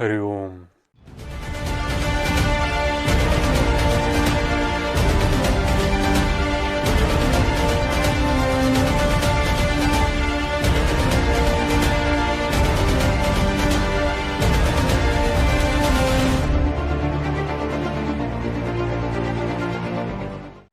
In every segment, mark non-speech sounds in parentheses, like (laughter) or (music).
హరి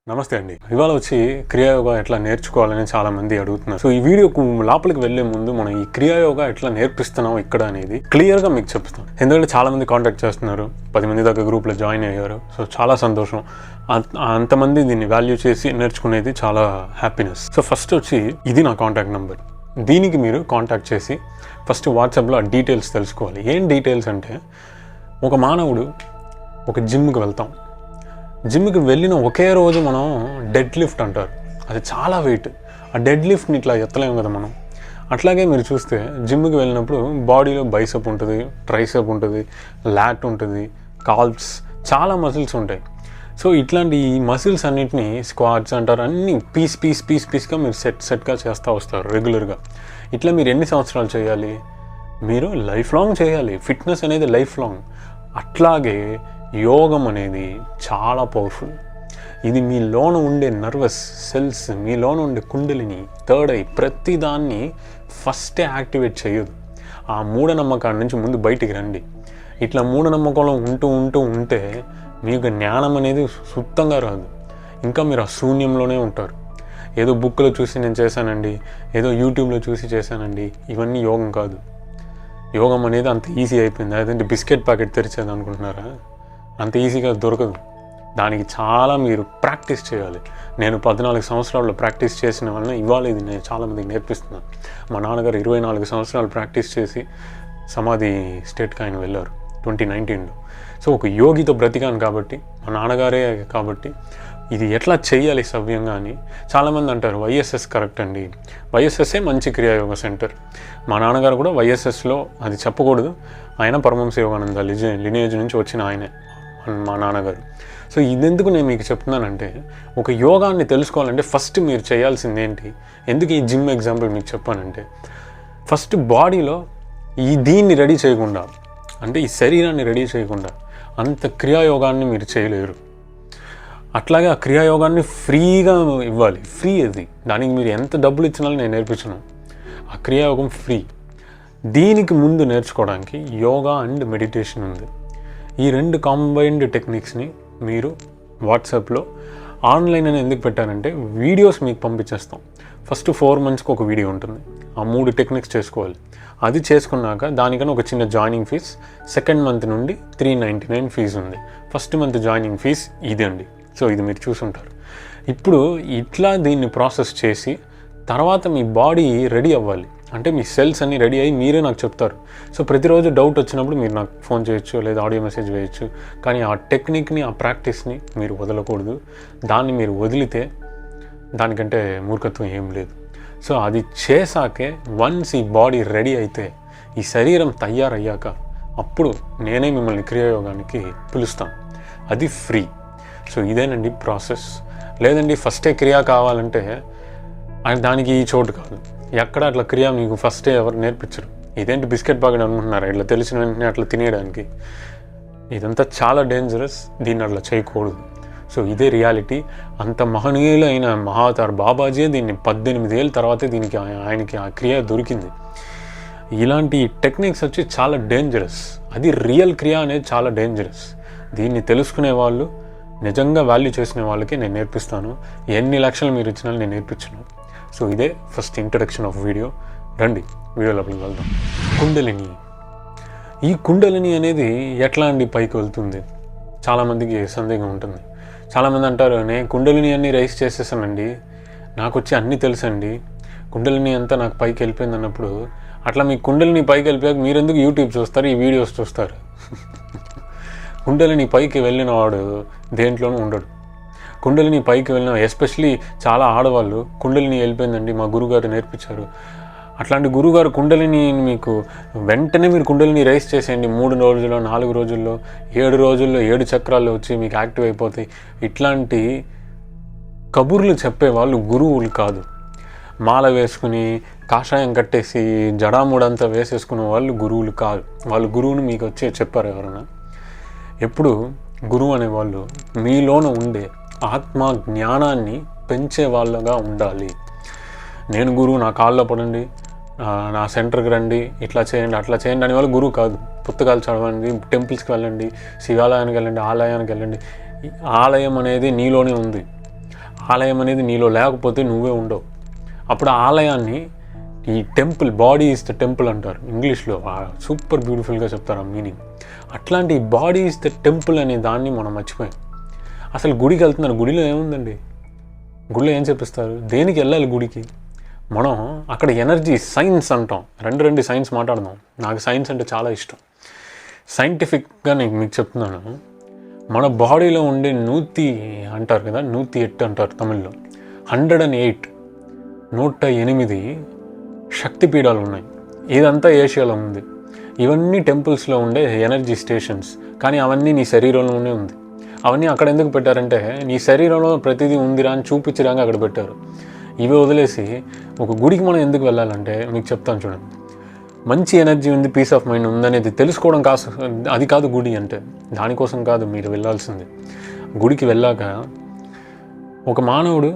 నమస్తే అండి. ఇవాళ వచ్చి క్రియాయోగా ఎట్లా నేర్చుకోవాలని చాలా మంది అడుగుతున్నారు. సో ఈ వీడియోకు లోపలికి వెళ్ళే ముందు మనం ఈ క్రియాయోగా ఎట్లా నేర్పిస్తున్నాం ఇక్కడ అనేది క్లియర్గా మీకు చెప్తాం. ఎందుకంటే చాలా మంది కాంటాక్ట్ చేస్తున్నారు. పది మంది దాకా గ్రూప్లో జాయిన్ అయ్యారు. సో చాలా సంతోషం. అంత- అంతమంది దీన్ని వాల్యూ చేసి నేర్చుకునేది చాలా హ్యాపీనెస్ సో ఫస్ట్ వచ్చి ఇది నా కాంటాక్ట్ నెంబర్ దీనికి మీరు కాంటాక్ట్ చేసి ఫస్ట్ వాట్సాప్లో ఆ డీటెయిల్స్ తెలుసుకోవాలి. ఏం డీటెయిల్స్ అంటే ఒక మానవుడు ఒక జిమ్కి వెళ్తాం. జిమ్కి వెళ్ళిన ఒకే రోజు మనం డెడ్ లిఫ్ట్ అంటారు. అది చాలా వెయిట్ ఆ డెడ్ లిఫ్ట్ని ఇట్లా ఎత్తలేము కదా మనం. అట్లాగే మీరు చూస్తే జిమ్కి వెళ్ళినప్పుడు బాడీలో బైసప్ ఉంటుంది ట్రైసప్ ఉంటుంది లాట్ ఉంటుంది కాల్ప్స్ చాలా మసిల్స్ ఉంటాయి. సో ఇట్లాంటి ఈ మసిల్స్ అన్నిటిని స్క్వాడ్స్ అంటారు అన్ని పీస్ పీస్ పీస్ పీస్గా మీరు సెట్ సెట్గా చేస్తూ వస్తారు రెగ్యులర్గా ఇట్లా మీరు ఎన్ని సంవత్సరాలు చేయాలి? మీరు లైఫ్ లాంగ్ చేయాలి. ఫిట్నెస్ అనేది లైఫ్ లాంగ్ అట్లాగే యోగం అనేది చాలా పవర్ఫుల్ ఇది మీలోన ఉండే నర్వస్ సెల్స్ మీలోన ఉండే కుండలిని థర్డ్ ఐ ప్రతిదాన్ని ఫస్టే యాక్టివేట్ చేయదు. ఆ మూఢనమ్మకాల నుంచి ముందు బయటికి రండి. ఇట్లా మూఢనమ్మకంలో ఉంటూ ఉంటూ ఉంటే మీకు జ్ఞానం అనేది సుత్తంగా రాదు. ఇంకా మీరు ఆ శూన్యంలోనే ఉంటారు. ఏదో బుక్లో చూసి నేను చేశానండి ఏదో యూట్యూబ్లో చూసి చేశానండి ఇవన్నీ యోగం కాదు. యోగం అనేది అంత ఈజీ అయిపోయింది. అదంటే బిస్కెట్ ప్యాకెట్ తెరిచేది అనుకుంటున్నారా? అంత ఈజీగా దొరకదు. దానికి చాలా మీరు ప్రాక్టీస్ చేయాలి. నేను పద్నాలుగు సంవత్సరాల్లో ప్రాక్టీస్ చేసిన వలన ఇవాళ ఇది నేను చాలామందికి నేర్పిస్తున్నాను. మా నాన్నగారు ఇరవై నాలుగు సంవత్సరాలు ప్రాక్టీస్ చేసి సమాధి స్టేట్కి ఆయన వెళ్ళారు ట్వంటీ నైన్టీన్లో. సో ఒక యోగితో బ్రతికాను కాబట్టి మా నాన్నగారే కాబట్టి ఇది ఎట్లా చేయాలి సవ్యంగా అని చాలామంది అంటారు వైఎస్ఎస్ కరెక్ట్ అండి. వైఎస్ఎస్ఏ మంచి క్రియాయోగ సెంటర్. మా నాన్నగారు కూడా వైఎస్ఎస్లో అది చెప్పకూడదు. ఆయన పరమహంస యోగానంద లిజ లినేజ్ నుంచి వచ్చిన ఆయనే. మా నాన్నగారు. సో ఇదెందుకు నేను మీకు చెప్తున్నానంటే ఒక యోగాన్ని తెలుసుకోవాలంటే ఫస్ట్ మీరు చేయాల్సింది ఏంటి ఎందుకు ఈ జిమ్ ఎగ్జాంపుల్ మీకు చెప్పానంటే ఫస్ట్ బాడీలో ఈ దీన్ని రెడీ చేయకుండా అంటే ఈ శరీరాన్ని రెడీ చేయకుండా అంత క్రియాయోగాన్ని మీరు చేయలేరు. అట్లాగే ఆ క్రియాయోగాన్ని ఫ్రీగా ఇవ్వాలి. ఫ్రీ అది. దానికి మీరు ఎంత డబ్బులు ఇచ్చినా నేను నేర్పించను. ఆ క్రియాయోగం ఫ్రీ. దీనికి ముందు నేర్చుకోవడానికి యోగా అండ్ మెడిటేషన్ ఉంది. ఈ రెండు కాంబైన్డ్ టెక్నిక్స్ని మీరు వాట్సాప్లో ఆన్లైన్ అని ఎందుకు పెట్టానంటే వీడియోస్ మీకు పంపించేస్తాం. ఫస్ట్ ఫోర్ మంత్స్కి ఒక వీడియో ఉంటుంది. ఆ మూడు టెక్నిక్స్ చేసుకోవాలి. అది చేసుకున్నాక దానికన్నా ఒక చిన్న జాయినింగ్ ఫీజ్ సెకండ్ మంత్ నుండి త్రీ నైంటీ నైన్ ఫీజు ఉంది. ఫస్ట్ మంత్ జాయినింగ్ ఫీజ్ ఇది అండి. సో ఇది మీరు చూసుంటారు. ఇప్పుడు ఇట్లా దీన్ని ప్రాసెస్ చేసి తర్వాత మీ బాడీ రెడీ అవ్వాలి. అంటే మీ సెల్స్ అన్నీ రెడీ అయ్యి మీరే నాకు చెప్తారు. సో ప్రతిరోజు డౌట్ వచ్చినప్పుడు మీరు నాకు ఫోన్ చేయొచ్చు లేదా ఆడియో మెసేజ్ వేయచ్చు. కానీ ఆ టెక్నిక్ని ఆ ప్రాక్టీస్ని మీరు వదలకూడదు. దాన్ని మీరు వదిలితే దానికంటే మూర్ఖత్వం ఏం లేదు. సో అది చేశాకే వన్స్ ఈ బాడీ రెడీ అయితే ఈ శరీరం తయారయ్యాక అప్పుడు నేనే మిమ్మల్ని క్రియాయోగానికి పిలుస్తాను. అది ఫ్రీ. సో ఇదేనండి ప్రాసెస్. లేదండి ఫస్టే క్రియ కావాలంటే దానికి ఈ చోటు కాదు. ఎక్కడ అట్లా క్రియ మీకు ఫస్టే ఎవరు నేర్పించరు? ఇదేంటి బిస్కెట్ ప్యాకెట్ అనుకుంటున్నారు ఇట్లా తెలిసిన వెంటనే అట్లా తినేయడానికి. ఇదంతా చాలా డేంజరస్ దీన్ని అట్లా చేయకూడదు. సో ఇదే రియాలిటీ అంత మహనీయులైన మహాతార్ బాబాజీ దీన్ని పద్దెనిమిది ఏళ్ళ తర్వాతే దీనికి ఆయనకి ఆ క్రియ దొరికింది. ఇలాంటి టెక్నిక్స్ వచ్చి చాలా డేంజరస్ అది రియల్ క్రియ అనేది చాలా డేంజరస్ దీన్ని తెలుసుకునే వాళ్ళు నిజంగా వాల్యూ చేసిన వాళ్ళకి నేను నేర్పిస్తాను. ఎన్ని లక్షలు మీరు ఇచ్చినా నేను నేర్పించను. సో ఇదే ఫస్ట్ ఇంట్రడక్షన్ ఆఫ్ వీడియో రండి వీడియో లోపలికి వెళ్దాం. కుండలిని. ఈ కుండలిని అనేది ఎట్లా అండి పైకి వెళ్తుంది? చాలామందికి సందేహం ఉంటుంది. చాలామంది అంటారు నేను కుండలిని అన్ని రైస్ చేసేసానండి. నాకు వచ్చి అన్నీ తెలుసండి. కుండలిని అంతా నాకు పైకి వెళ్ళిపోయింది అన్నప్పుడు అట్లా మీ కుండలిని పైకి వెళ్ళిపోయాక మీరెందుకు యూట్యూబ్ చూస్తారు ఈ వీడియోస్ చూస్తారు? (laughs) కుండలిని పైకి వెళ్ళిన వాడు దేంట్లోనూ ఉండడు. కుండలిని పైకి వెళ్ళిన ఎస్పెషలీ చాలా ఆడవాళ్ళు కుండలిని వెళ్ళిపోయిందండి మా గురుగారు నేర్పించారు. అట్లాంటి గురుగారు కుండలిని మీకు వెంటనే మీరు కుండలిని రైస్ చేసేయండి మూడు రోజుల్లో నాలుగు రోజుల్లో ఏడు రోజుల్లో ఏడు చక్రాలు వచ్చి మీకు యాక్టివ్ అయిపోతాయి. ఇట్లాంటి కబుర్లు చెప్పే వాళ్ళు గురువులు కాదు. మాల వేసుకుని కాషాయం కట్టేసి జడాముడంతా వేసేసుకున్న వాళ్ళు గురువులు కాదు. వాళ్ళు గురువుని మీకు వచ్చే చెప్పారు ఎవరైనా ఎప్పుడు గురువు అనేవాళ్ళు మీలోన ఉండే ఆత్మ జ్ఞానాన్ని పెంచే వాళ్ళగా ఉండాలి. నేను గురువు నా కాల్లో పడండి నా సెంటర్కి రండి ఇట్లా చేయండి అట్లా చేయండి అనే వాళ్ళు గురువు కాదు. పుస్తకాలు చదవండి టెంపుల్స్కి వెళ్ళండి శివాలయానికి వెళ్ళండి ఆలయానికి వెళ్ళండి. ఆలయం అనేది నీలోనే ఉంది. ఆలయం అనేది నీలో లేకపోతే నువ్వే ఉండవు. అప్పుడు ఆలయాన్ని ఈ temple body is the temple అంటారు. ఇంగ్లీష్లో సూపర్ బ్యూటిఫుల్గా చెప్తారు ఆ మీనింగ్. అట్లాంటి బాడీ ఇస్ ద టెంపుల్ అనే దాన్ని మనం మర్చిపోయాం. అసలు గుడికి వెళ్తున్నారు. గుడిలో ఏముందండి? గుడిలో ఏం చెప్పిస్తారు? దేనికి వెళ్ళాలి గుడికి? మనం అక్కడ ఎనర్జీ సైన్స్ అంటాం. రెండు రెండు సైన్స్ మాట్లాడదాం. నాకు సైన్స్ అంటే చాలా ఇష్టం. సైంటిఫిక్గా నేను మీకు చెప్తున్నాను. మన బాడీలో ఉండే నూతి అంటారు కదా నూతి ఎట్టు అంటారు తమిళ్ళో. హండ్రెడ్ అండ్ ఎయిట్ నూట ఎనిమిది శక్తిపీఠాలు ఉన్నాయి. ఇదంతా ఏషియాలో ఉంది. ఇవన్నీ టెంపుల్స్లో ఉండే ఎనర్జీ స్టేషన్స్. కానీ అవన్నీ నీ శరీరంలోనే ఉంది. అవన్నీ అక్కడ ఎందుకు పెట్టారంటే నీ శరీరంలో ప్రతిదీ ఉందిరా అని చూపించడానికి అక్కడ పెట్టారు. ఇవి వదిలేసి ఒక గుడికి మనం ఎందుకు వెళ్ళాలంటే మీకు చెప్తాను చూడండి మంచి ఎనర్జీ ఉంది పీస్ ఆఫ్ మైండ్ ఉందనేది తెలుసుకోవడం కాసు అది కాదు గుడి అంటే. దానికోసం కాదు మీరు వెళ్ళాల్సింది. గుడికి వెళ్ళాక ఒక మానవుడు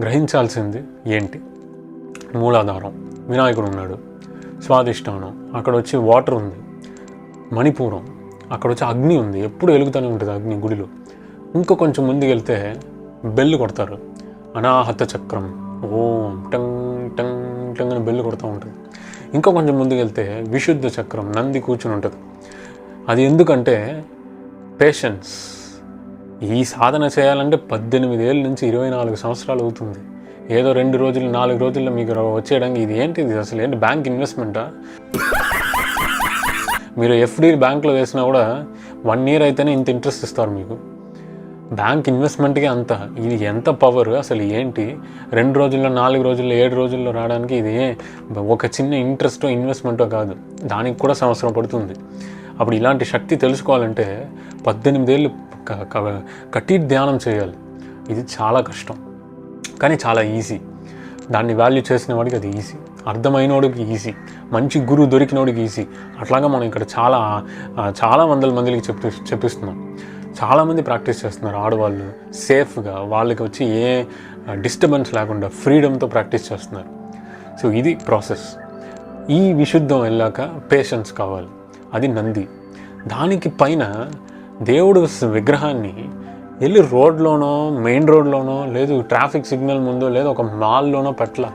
గ్రహించాల్సింది ఏంటి? మూలాధారం. వినాయకుడు ఉన్నాడు. స్వాదిష్టానం అక్కడ వచ్చి వాటర్ ఉంది. మణిపూరం. అక్కడ వచ్చి అగ్ని ఉంది. ఎప్పుడు వెలుగుతూనే ఉంటుంది అగ్ని గుడిలో. ఇంకా కొంచెం ముందుకెళ్తే బెల్లు కొడతారు. అనాహత చక్రం. ఓం టంగ్ టంగ్ టంగ్ అని బెల్లు కొడుతూ ఉంటుంది. ఇంకా కొంచెం ముందుకెళ్తే విశుద్ధ చక్రం నంది కూర్చుని ఉంటుంది. అది ఎందుకంటే పేషెన్స్ ఈ సాధన చేయాలంటే పద్దెనిమిది ఏళ్ళ నుంచి ఇరవై నాలుగు సంవత్సరాలు అవుతుంది. ఏదో రెండు రోజులు నాలుగు రోజుల్లో మీకు వచ్చేయడానికి ఇది ఏంటి ఇది అసలు ఏంటి బ్యాంక్ ఇన్వెస్ట్మెంటా? మీరు ఎఫ్డీ బ్యాంక్లో వేసినా కూడా వన్ ఇయర్ అయితేనే ఇంత ఇంట్రెస్ట్ ఇస్తారు మీకు. బ్యాంక్ ఇన్వెస్ట్మెంట్కి అంత. ఇది ఎంత పవర్? అసలు ఏంటి? రెండు రోజుల్లో నాలుగు రోజుల్లో ఏడు రోజుల్లో రావడానికి ఇది ఒక చిన్న ఇంట్రెస్టో ఇన్వెస్ట్మెంటో కాదు. దానికి కూడా సంవత్సరం పడుతుంది. అప్పుడు ఇలాంటి శక్తి తెలుసుకోవాలంటే పద్దెనిమిదేళ్ళు క- కట్టి ధ్యానం చేయాలి. ఇది చాలా కష్టం. కానీ చాలా ఈజీ. దాన్ని వాల్యూ చేసిన వాడికి అది ఈజీ. అర్థమైనోడికి ఈజీ. మంచి గురువు దొరికినోడికి ఈజీ. అట్లాగా మనం ఇక్కడ చాలా చాలా వందల మందికి చెప్పి చెప్పిస్తున్నాం. చాలామంది ప్రాక్టీస్ చేస్తున్నారు ఆడవాళ్ళు. సేఫ్గా వాళ్ళకి వచ్చి ఏ డిస్టర్బెన్స్ లేకుండా ఫ్రీడమ్తో ప్రాక్టీస్ చేస్తున్నారు. సో ఇది ప్రాసెస్. ఈ విశుద్ధం వెళ్ళాక పేషెన్స్ కావాలి. అది నంది. దానికి పైన దేవుడు విగ్రహాన్ని వెళ్ళి రోడ్లోనో మెయిన్ రోడ్లోనో లేదు ట్రాఫిక్ సిగ్నల్ ముందో లేదు ఒక మాల్లోనో పట్ల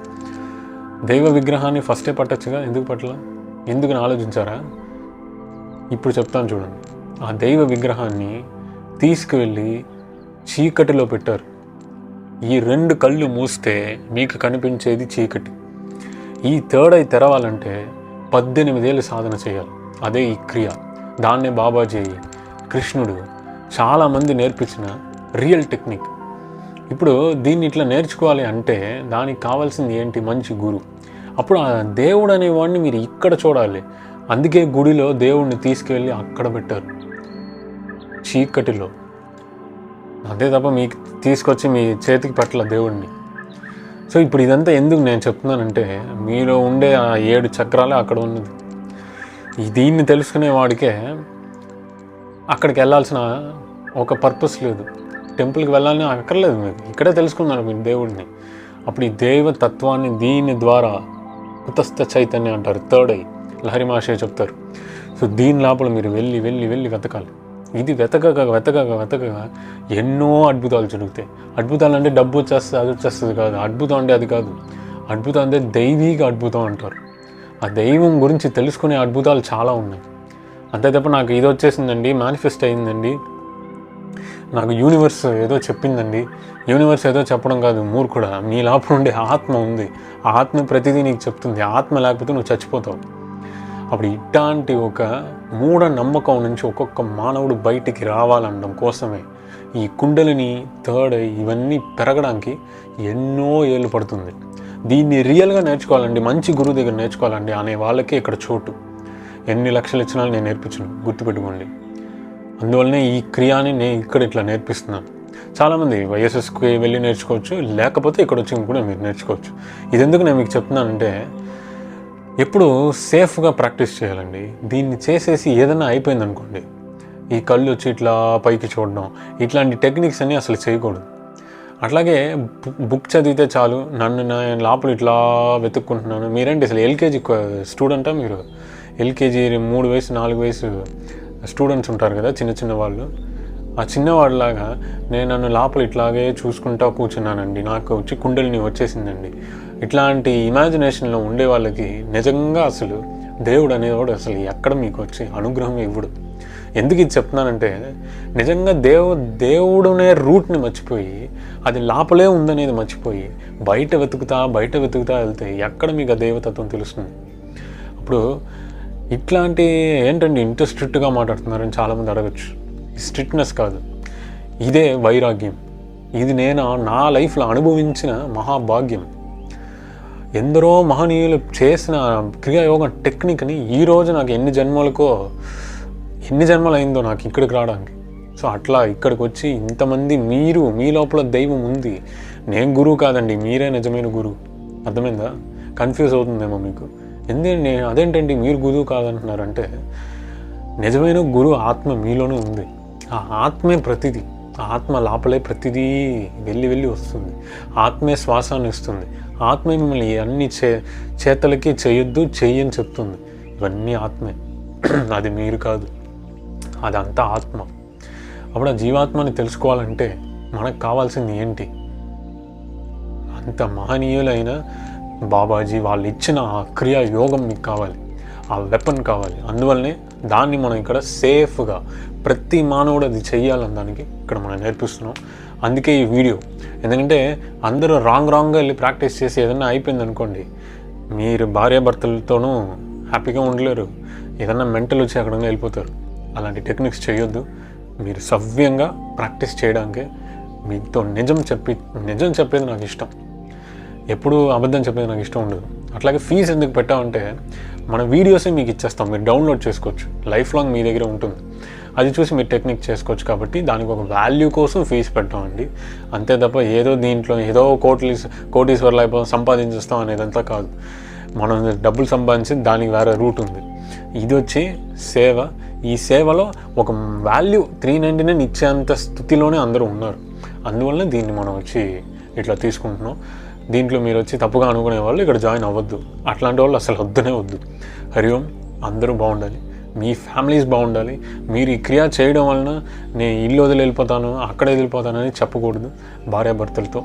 దైవ విగ్రహాన్ని ఫస్టే పట్టచ్చుగా? ఎందుకు పట్ల ఎందుకు అని ఆలోచించారా? ఇప్పుడు చెప్తాను చూడండి. ఆ దైవ విగ్రహాన్ని తీసుకువెళ్ళి చీకటిలో పెట్టారు. ఈ రెండు కళ్ళు మూస్తే మీకు కనిపించేది చీకటి. ఈ థర్డ్ ఐ తెరవాలంటే పద్దెనిమిదేళ్ళు సాధన చేయాలి. అదే ఈ క్రియ. దాన్నే బాబాజీ కృష్ణుడు చాలామంది నేర్పించిన రియల్ టెక్నిక్ ఇప్పుడు దీన్ని ఇట్లా నేర్చుకోవాలి అంటే దానికి కావాల్సింది ఏంటి? మంచి గురు. అప్పుడు ఆ దేవుడు అనేవాడిని మీరు ఇక్కడ చూడాలి. అందుకే గుడిలో దేవుడిని తీసుకెళ్ళి అక్కడ పెట్టారు. చీకటిలో. అంతే తప్ప మీకు తీసుకొచ్చి మీ చేతికి పట్ల దేవుడిని సో ఇప్పుడు ఇదంతా ఎందుకు నేను చెప్తున్నానంటే మీలో ఉండే ఆ ఏడు చక్రాలే అక్కడ ఉన్నది. దీన్ని తెలుసుకునే వాడికే అక్కడికి వెళ్ళాల్సిన ఒక పర్పస్ లేదు. టెంపుల్కి వెళ్ళాలని అక్కర్లేదు మీకు. ఇక్కడే తెలుసుకున్నారు మీరు దేవుడిని అప్పుడు ఈ దేవ తత్వాన్ని దీని ద్వారా కుతస్థ చైతన్యం అంటారు థర్డ్ ఐ లహరి మహర్షి చెప్తారు. సో దీని లోపల మీరు వెళ్ళి వెళ్ళి వెళ్ళి వెతకాలి. ఇది వెతకగా వెతకగా వెతకగా ఎన్నో అద్భుతాలు జరుగుతాయి. అద్భుతాలు అంటే డబ్బు వచ్చేస్తుంది అది వచ్చేస్తుంది కాదు. అద్భుతం అంటే అది కాదు. అద్భుతం అంటే దైవీక అద్భుతం అంటారు. ఆ దైవం గురించి తెలుసుకునే అద్భుతాలు చాలా ఉన్నాయి. అంతే తప్ప నాకు ఇది వచ్చేసిందండి మేనిఫెస్ట్ అయిందండి. నాకు యూనివర్స్ ఏదో చెప్పిందండి. యూనివర్స్ ఏదో చెప్పడం కాదు మూర్ఖుడా. నీ లోపల ఉండే ఆత్మ ఉంది. ఆ ఆత్మ ప్రతిదీ నీకు చెప్తుంది. ఆత్మ లేకపోతే నువ్వు చచ్చిపోతావు. అప్పుడు ఇట్లాంటి ఒక మూఢ నమ్మకం నుంచి ఒక్కొక్క మానవుడు బయటికి రావాలనడం కోసమే ఈ కుండలిని థర్డ్ ఇవన్నీ పెరగడానికి ఎన్నో ఏళ్ళు పడుతుంది. దీన్ని రియల్గా నేర్చుకోవాలండి మంచి గురువు దగ్గర నేర్చుకోవాలండి అనే వాళ్ళకే ఇక్కడ చోటు. ఎన్ని లక్షలు ఇచ్చినా నేను నేర్పించను గుర్తుపెట్టుకోండి. అందువల్లనే ఈ క్రియాని నేను ఇక్కడ ఇట్లా నేర్పిస్తున్నాను. చాలామంది వైఎస్ఎస్కి వెళ్ళి నేర్చుకోవచ్చు లేకపోతే ఇక్కడ వచ్చి కూడా మీరు నేర్చుకోవచ్చు. ఇది ఎందుకు నేను మీకు చెప్తున్నానంటే ఎప్పుడు సేఫ్గా ప్రాక్టీస్ చేయాలండి. దీన్ని చేసేసి ఏదైనా అయిపోయింది అనుకోండి ఈ కళ్ళు వచ్చి ఇట్లా పైకి చూడడం ఇట్లాంటి టెక్నిక్స్ అన్నీ అసలు చేయకూడదు. అట్లాగే బుక్ చదివితే చాలు నన్ను నేను లోపల ఇట్లా వెతుక్కుంటున్నాను. మీరేంటి అసలు ఎల్కేజీ స్టూడెంటా మీరు? ఎల్కేజీ మూడు వయసు నాలుగు వయసు స్టూడెంట్స్ ఉంటారు కదా చిన్న చిన్న వాళ్ళు. ఆ చిన్నవాడిలాగా నేను నన్ను లోపల ఇట్లాగే చూసుకుంటా కూర్చున్నానండి. నాకు వచ్చి కుండలిని వచ్చేసిందండి. ఇట్లాంటి ఇమాజినేషన్లో ఉండే వాళ్ళకి నిజంగా అసలు దేవుడు అనేవాడు అసలు ఎక్కడ మీకు వచ్చి అనుగ్రహం ఇవ్వడు. ఎందుకు ఇది చెప్తున్నానంటే నిజంగా దేవు దేవుడునే రూట్ని మర్చిపోయి అది లోపలే ఉందనేది మర్చిపోయి బయట వెతుకుతా బయట వెతుకుతా వెళ్తే ఎక్కడ మీకు ఆ దేవతత్వం తెలుస్తుంది? అప్పుడు ఇట్లాంటి ఏంటండి ఇంత స్ట్రిక్ట్గా మాట్లాడుతున్నారని చాలామంది అడగచ్చు. స్ట్రిక్ట్నెస్ కాదు. ఇదే వైరాగ్యం. ఇది నేను నా లైఫ్లో అనుభవించిన మహాభాగ్యం. ఎందరో మహనీయులు చేసిన క్రియాయోగం టెక్నిక్ని ఈ రోజు నాకు ఎన్ని జన్మలకో ఎన్ని జన్మలు అయిందో నాకు ఇక్కడికి రావడానికి. సో అట్లా ఇక్కడికి వచ్చి ఇంతమంది మీరు మీ లోపల దైవం ఉంది. నేను గురువు కాదండి మీరే నిజమైన గురువు. అర్థమైందా? కన్ఫ్యూజ్ అవుతుందేమో మీకు. ఎందుకండి అదేంటండి మీరు గురువు కాదంటున్నారంటే నిజమైన గురువు ఆత్మ మీలోనే ఉంది. ఆ ఆత్మే ప్రతిదీ. ఆ ఆత్మ లోపలే ప్రతిదీ వెళ్ళి వెళ్ళి వస్తుంది. ఆత్మే శ్వాసాన్ని ఇస్తుంది. ఆత్మే మిమ్మల్ని అన్ని చే చేతలకి చేయొద్దు చెయ్యని చెప్తుంది. ఇవన్నీ ఆత్మే. (clears throat) అది మీరు కాదు. అదంతా ఆత్మ. అప్పుడు ఆ జీవాత్మని తెలుసుకోవాలంటే మనకు కావాల్సింది ఏంటి? అంత మహనీయులైన బాబాజీ వాళ్ళు ఇచ్చిన ఆ క్రియా యోగం మీకు కావాలి. ఆ వెపన్ కావాలి. అందువల్లనే దాన్ని మనం ఇక్కడ సేఫ్గా ప్రతి మానవుడు అది చెయ్యాలని దానికి ఇక్కడ మనం నేర్పిస్తున్నాం. అందుకే ఈ వీడియో. ఎందుకంటే అందరూ రాంగ్ రాంగ్గా వెళ్ళి ప్రాక్టీస్ చేసి ఏదైనా అయిపోయింది అనుకోండి మీరు భార్యాభర్తలతోనూ హ్యాపీగా ఉండలేరు. ఏదన్నా మెంటల్ వచ్చి అక్కడ వెళ్ళిపోతారు. అలాంటి టెక్నిక్స్ చేయొద్దు. మీరు సవ్యంగా ప్రాక్టీస్ చేయడానికే మీతో నిజం చెప్పి నిజం చెప్పేది నాకు ఇష్టం. ఎప్పుడు అబద్ధం చెప్పేది నాకు ఇష్టం ఉండదు. అట్లాగే ఫీజు ఎందుకు పెట్టామంటే మన వీడియోసే మీకు ఇచ్చేస్తాం మీరు డౌన్లోడ్ చేసుకోవచ్చు. లైఫ్ లాంగ్ మీ దగ్గర ఉంటుంది. అది చూసి మీరు టెక్నిక్ చేసుకోవచ్చు కాబట్టి దానికి ఒక వాల్యూ కోసం ఫీజు పెట్టామండి. అంతే తప్ప ఏదో దీంట్లో ఏదో కోట్లు కోటీశ్వర్లు అయిపోతాం సంపాదించేస్తాం అనేదంతా కాదు. మనం డబ్బులు సంపాదించి దానికి వేరే రూట్ ఉంది. ఇది వచ్చి సేవ. ఈ సేవలో ఒక వాల్యూ త్రీ నైంటీ నైన్ ఇచ్చేంత స్థితిలోనే అందరూ ఉన్నారు. అందువల్ల దీన్ని మనం వచ్చి ఇట్లా తీసుకుంటున్నాం. దీంట్లో మీరు వచ్చి తప్పుగా అనుకునే వాళ్ళు ఇక్కడ జాయిన్ అవ్వద్దు. అట్లాంటి వాళ్ళు అసలు వద్దునే వద్దు. హరి ఓం అందరూ బాగుండాలి. మీ ఫ్యామిలీస్ బాగుండాలి. మీరు ఈ క్రియ చేయడం వలన నేను ఇల్లు వదిలి వెళ్ళిపోతాను అక్కడే వదిలిపోతానని చెప్పకూడదు. భార్యాభర్తలతో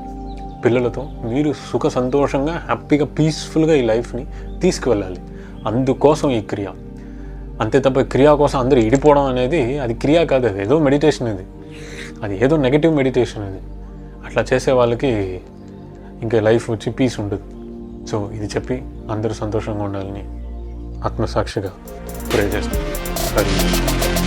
పిల్లలతో మీరు సుఖ సంతోషంగా హ్యాపీగా పీస్ఫుల్గా ఈ లైఫ్ని తీసుకువెళ్ళాలి. అందుకోసం ఈ క్రియ. అంతే తప్ప క్రియ కోసం అందరూ ఇడిపోవడం అనేది అది క్రియ కాదు అది ఏదో మెడిటేషన్ అది అది ఏదో నెగిటివ్ మెడిటేషన్ అది అట్లా చేసే వాళ్ళకి ఇంకా లైఫ్ వచ్చి పీస్ ఉండదు. సో ఇది చెప్పి అందరూ సంతోషంగా ఉండాలని ఆత్మసాక్షిగా ప్రే చేస్తాను